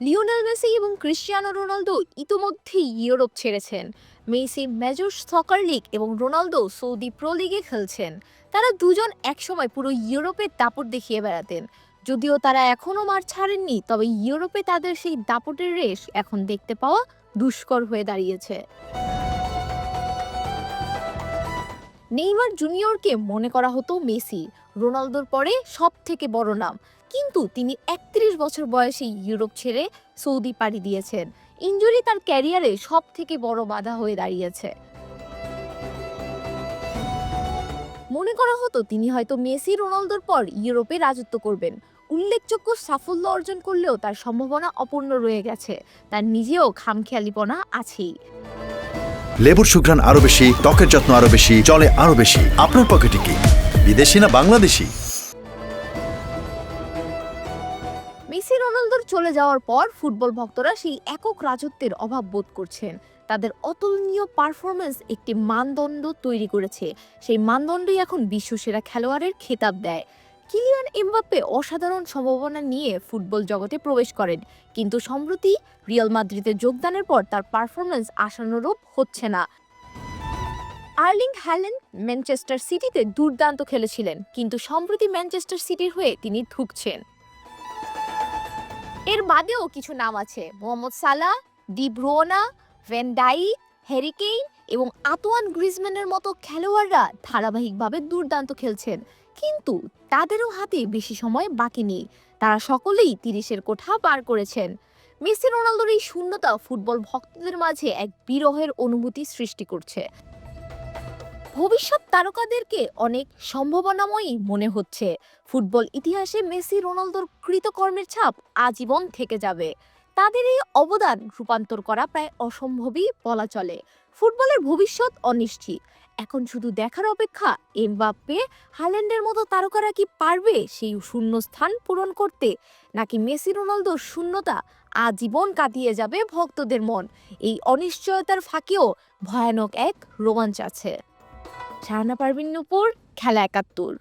Lionel Messi এবং Cristiano Ronaldo ইতোমধ্যেই Europe ছেড়েছেন। মেসি মেজর সকার লিগ এবং রোনালদো সৌদি প্রো লিগে খেলছেন। তারা দুজন একসময় পুরো ইউরোপের দাপট দেখিয়ে বেড়াতেন। যদিও তারা এখনও মার ছাড়েননি, তবে ইউরোপে তাদের সেই দাপটের রেশ এখন দেখতে পাওয়া দুষ্কর হয়ে দাঁড়িয়েছে। নেইমার জুনিয়রকে মনে করা হতো মেসি, রোনালদোর পরে সব থেকে বড় নাম। কিন্তু তিনি একত্রিশ বছর বয়সে ইউরোপ ছেড়ে সৌদি পাড়ি দিয়েছেন। ইঞ্জুরি তার ক্যারিয়ারে সব থেকে বড় বাধা হয়ে দাঁড়িয়েছে। মনে করা হতো তিনি হয়তো মেসি, রোনালদোর পর ইউরোপে রাজত্ব করবেন। উল্লেখযোগ্য সাফল্য অর্জন করলেও তার সম্ভাবনা অপূর্ণ রয়ে গেছে। তার নিজেও খামখেয়ালিপনা আছেই। লেবুর সুঘ্রাণ আরও বেশি, ত্বকের যত্ন আরও বেশি চলে আরও বেশি। আপনার পকেটে কি? বিদেশি না বাংলাদেশি? চলে যাওয়ার পর ফুটবল ভক্তরা সেই একক রাজত্বের অভাব বোধ করছেন। তাদের অতুলনীয় পারফরমেন্স একটি মানদণ্ড তৈরি করেছে। সেই মানদণ্ডই এখন বিশ্বসেরা খেলোয়াড়ের খেতাব দেয়। কিলিয়ান এমবাপ্পে অসাধারণ সম্ভাবনা নিয়ে ফুটবল জগতে প্রবেশ করেন। কিন্তু সম্প্রতি রিয়াল মাদ্রিদে যোগদানের পর তার পারফরমেন্স আশানুরূপ হচ্ছে না। আর্লিং হ্যালেন্ড ম্যানচেস্টার সিটিতে দুর্দান্ত খেলেছিলেন। কিন্তু সম্প্রতি ম্যানচেস্টার সিটির হয়ে তিনি ধুঁকছেন। এর বাদেও কিছু নাম আছে। মোহাম্মদ সালা ডি ব্রোনা ভেন্ডাই হ্যারিকেইন এবং আতোয়ান গ্রিজম্যানের মতো খেলোয়াড়রা ধারাবাহিকভাবে দুর্দান্ত খেলছেন। কিন্তু তাদেরও হাতে বেশি সময় বাকি নেই। তারা সকলেই তিরিশের কোঠা পার করেছেন। মেসি রোনালদোর এই শূন্যতা ফুটবল ভক্তদের মাঝে এক বিরহের অনুভূতি সৃষ্টি করছে। ভবিষ্যৎ তারকাদেরকে অনেক সম্ভাবনাময়ী মনে হচ্ছে। ফুটবল ইতিহাসে মেসি, রোনালদোর কৃতকর্মের ছাপ আজীবন থেকে যাবে। তাদের এই অবদান রূপান্তর করা প্রায় অসম্ভবই বলা চলে। ফুটবলের ভবিষ্যৎ অনিশ্চিত। এখন শুধু দেখার অপেক্ষা, এমবাপ্পে, হাল্যান্ডের মতো তারকারা কি পারবে সেই শূন্য স্থান পূরণ করতে? নাকি মেসি, রোনালদোর শূন্যতা আজীবন কাটিয়ে যাবে ভক্তদের মন? এই অনিশ্চয়তার ফাঁকেও ভয়ানক এক রোমাঞ্চ আছে। শাহানা পারভিন নুপুর খেলা একাত্তর।